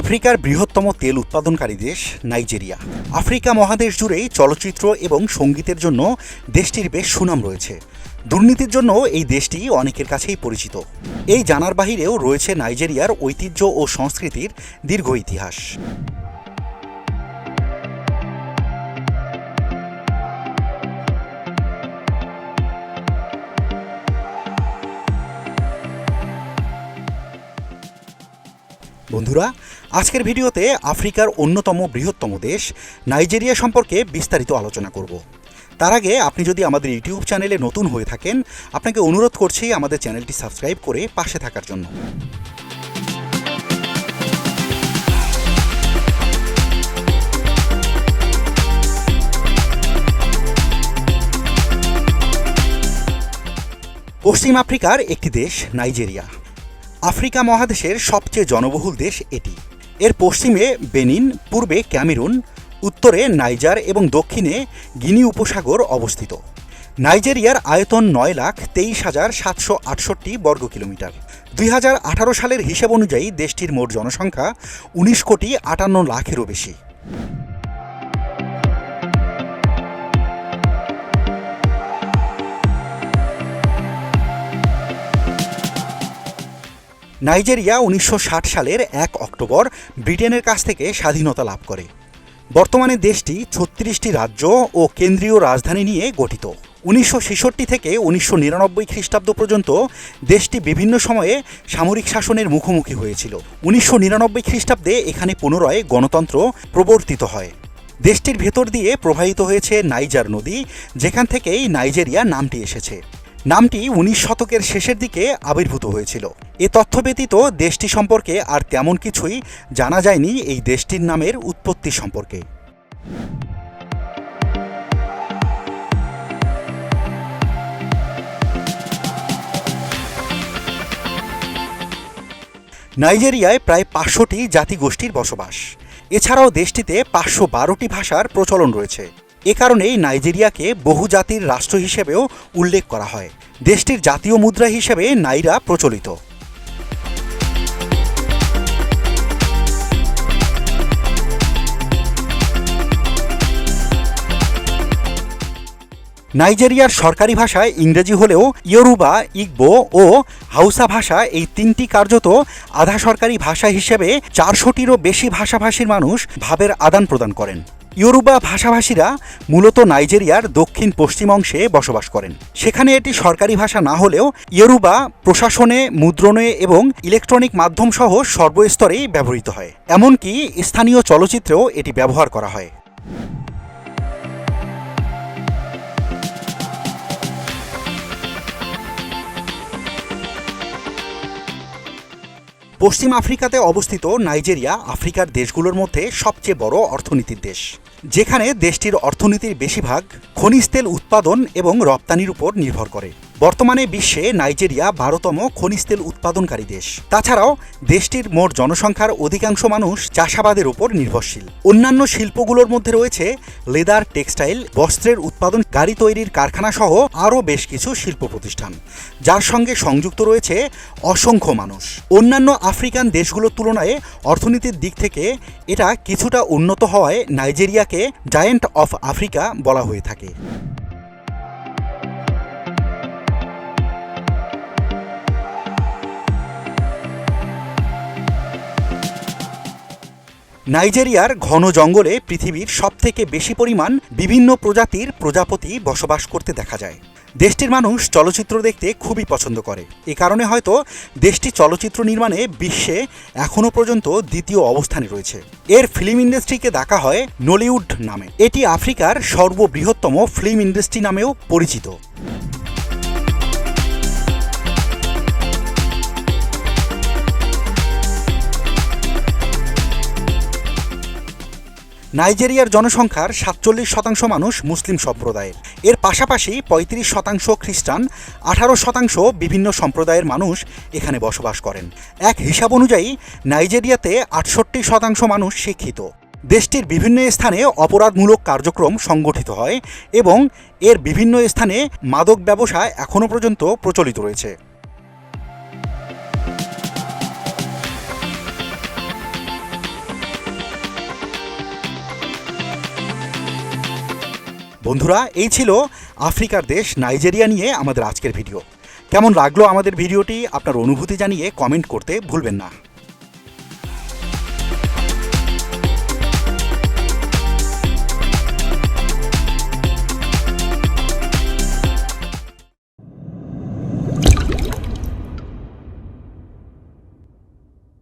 আফ্রিকার বৃহত্তম তেল উৎপাদনকারী দেশ নাইজেরিয়া। আফ্রিকা মহাদেশ জুড়েই চলচ্চিত্র এবং সঙ্গীতের জন্য দেশটির বেশ সুনাম রয়েছে। দুর্নীতির জন্য এই দেশটি অনেকের কাছেই পরিচিত। এই জানার বাহিরেও রয়েছে নাইজেরিয়ার ঐতিহ্য ও সংস্কৃতির দীর্ঘ ইতিহাস। বন্ধুরা, আজকের ভিডিওতে আফ্রিকার অন্যতম বৃহত্তম দেশ নাইজেরিয়া সম্পর্কে বিস্তারিত আলোচনা করব। তার আগে আপনি যদি আমাদের ইউটিউব চ্যানেলে নতুন হয়ে থাকেন, আপনাকে অনুরোধ করছি আমাদের চ্যানেলটি সাবস্ক্রাইব করে পাশে থাকার জন্য। পশ্চিম আফ্রিকার একটি দেশ নাইজেরিয়া। আফ্রিকা মহাদেশের সবচেয়ে জনবহুল দেশ এটি। এর পশ্চিমে বেনিন, পূর্বে ক্যামেরুন, উত্তরে নাইজার এবং দক্ষিণে গিনি উপসাগর অবস্থিত। নাইজেরিয়ার আয়তন নয় লাখ তেইশ হাজার সাতশো আটষট্টি বর্গ কিলোমিটার। দুই হাজার আঠারো সালের হিসেব অনুযায়ী দেশটির মোট জনসংখ্যা উনিশ কোটি আটান্ন লাখেরও বেশি। নাইজেরিয়া উনিশশো ষাট সালের এক অক্টোবর ব্রিটেনের কাছ থেকে স্বাধীনতা লাভ করে। বর্তমানে দেশটি ছত্রিশটি রাজ্য ও কেন্দ্রীয় রাজধানী নিয়ে গঠিত। উনিশশো ছেষট্টি থেকে উনিশশো নিরানব্বই খ্রিস্টাব্দ পর্যন্ত দেশটি বিভিন্ন সময়ে সামরিক শাসনের মুখোমুখি হয়েছিল। উনিশশো নিরানব্বই খ্রিস্টাব্দে এখানে পুনরায় গণতন্ত্র প্রবর্তিত হয়। দেশটির ভেতর দিয়ে প্রবাহিত হয়েছে নাইজার নদী, যেখান থেকেই নাইজেরিয়া নামটি এসেছে। নামটি উনিশ শতকের শেষের দিকে আবির্ভূত হয়েছিল। এ তথ্য ব্যতীত দেশটি সম্পর্কে আর তেমন কিছুই জানা যায়নি এই দেশটির নামের উৎপত্তি সম্পর্কে। নাইজেরিয়ায় প্রায় পাঁচশোটি জাতিগোষ্ঠীর বসবাস। এছাড়াও দেশটিতে পাঁচশো বারোটি ভাষার প্রচলন রয়েছে। এ কারণেই নাইজেরিয়াকে বহুজাতির রাষ্ট্র হিসেবেও উল্লেখ করা হয়। দেশটির জাতীয় মুদ্রা হিসেবে নাইরা প্রচলিত। নাইজেরিয়ার সরকারি ভাষায় ইংরেজি হলেও ইয়োরুবা, ইগবো ও হাউসা ভাষা এই তিনটি কার্যত আধা সরকারি ভাষা হিসেবে চারশোটিরও বেশি ভাষাভাষীর মানুষ ভাবের আদান প্রদান করেন। ইয়োরুবা ভাষাভাষীরা মূলত নাইজেরিয়ার দক্ষিণ পশ্চিম অংশে বসবাস করেন। সেখানে এটি সরকারি ভাষা না হলেও ইয়োরুবা প্রশাসনে, মুদ্রণে এবং ইলেকট্রনিক মাধ্যম সহ সর্বস্তরেই ব্যবহৃত হয়। এমনকি স্থানীয় চলচ্চিত্রেও এটি ব্যবহার করা হয়। পশ্চিম আফ্রিকাতে অবস্থিত নাইজেরিয়া আফ্রিকার দেশগুলোর মধ্যে সবচেয়ে বড় অর্থনীতির দেশ। যেখানে দেশটির অর্থনীতির বেশিরভাগ খনিজ তেল উৎপাদন এবং রপ্তানির উপর নির্ভর করে। বর্তমানে বিশ্বে নাইজেরিয়া বারোতম খনিজ তেল উৎপাদনকারী দেশ। তাছাড়াও দেশটির মোট জনসংখ্যার অধিকাংশ মানুষ চাষাবাদের উপর নির্ভরশীল। অন্যান্য শিল্পগুলোর মধ্যে রয়েছে লেদার, টেক্সটাইল, বস্ত্রের উৎপাদন, গাড়ি তৈরির কারখানা সহ আরও বেশ কিছু শিল্প প্রতিষ্ঠান। যার সঙ্গে সংযুক্ত রয়েছে অসংখ্য মানুষ। অন্যান্য আফ্রিকান দেশগুলোর তুলনায় অর্থনীতির দিক থেকে এটা কিছুটা উন্নত হওয়ায় নাইজেরিয়াকে জায়েন্ট অফ আফ্রিকা বলা হয়ে থাকে। নাইজেরিয়ার ঘন জঙ্গলে পৃথিবীর সবথেকে বেশি পরিমাণ বিভিন্ন প্রজাতির প্রজাপতি বসবাস করতে দেখা যায়। দেশটির মানুষ চলচ্চিত্র দেখতে খুবই পছন্দ করে। এ কারণে হয়তো দেশটি চলচ্চিত্র নির্মাণে বিশ্বে এখনও পর্যন্ত দ্বিতীয় অবস্থানে রয়েছে। এর ফিল্ম ইন্ডাস্ট্রিকে ডাকা হয় নলিউড নামে। এটি আফ্রিকার সর্ববৃহত্তম ফিল্ম ইন্ডাস্ট্রি নামেও পরিচিত। নাইজেরিয়ার জনসংখ্যার সাতচল্লিশ শতাংশ মানুষ মুসলিম সম্প্রদায়ের। এর পাশাপাশি পঁয়ত্রিশ শতাংশ খ্রিস্টান, আঠারো শতাংশ বিভিন্ন সম্প্রদায়ের মানুষ এখানে বসবাস করেন। এক হিসাব অনুযায়ী, নাইজেরিয়াতে আটষট্টি শতাংশ মানুষ শিক্ষিত। দেশটির বিভিন্ন স্থানে অপরাধমূলক কার্যক্রম সংগঠিত হয় এবং এর বিভিন্ন স্থানে মাদক ব্যবসা এখনও পর্যন্ত প্রচলিত রয়েছে। বন্ধুরা, এই ছিল আফ্রিকার দেশ নাইজেরিয়া নিয়ে আমাদের আজকের ভিডিও। কেমন লাগল আমাদের ভিডিওটি? আপনার অনুভূতি জানিয়ে কমেন্ট করতে ভুলবেন না।